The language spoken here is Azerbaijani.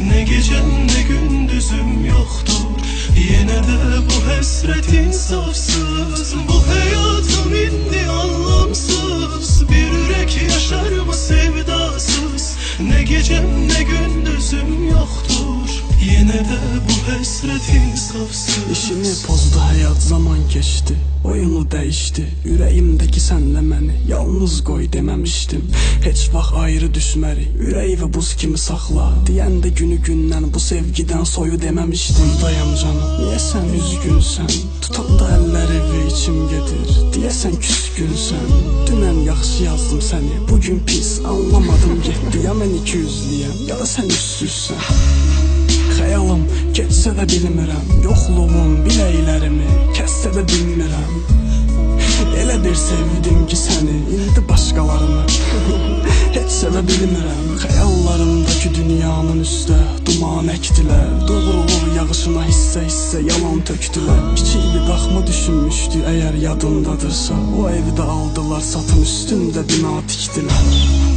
Ne gecem ne gündüzüm yoktur. Yine de bu hasret insafsız. Bu hayatım indi anlamsız. Bir yürek yaşar mı sevdasız? Ne gecem ne gündüzüm yoktur. Yine de bu hasret insafsız. İşini pozdu hayat zaman geçti Değişti. Ürəyimdəki sənlə məni Yalnız qoy deməmişdim. Heç vaxt ayrı düşməri Ürəyi və buz kimi saxla Deyəndə günü gündən bu sevgidən soyu deməmişdim. Buradayam canım Niyə sən üzgünsən Tutanda əlləri və içim gedir Deyəsən küskünsən Dünən yaxşı yazdım səni Bugün pis anlamadım getdi Ya mən iki yüzlüyəm Ya da sən üssüzsən Xəyalım keçsə də bilmirəm Yoxluğun biləklərimi kəssə də bilmirəm Bir sevdim ki səni indi başqalarını Heç sevə bilmirəm Xəyallarımdakı dünyanın üstə duman əkdilər Doğruluq yağışına hissə-hissə yalan tökdülər Kiçik bir daxma düşünmüşdü əgər yadındadırsa O evdə aldılar satın üstündə bina tikdilər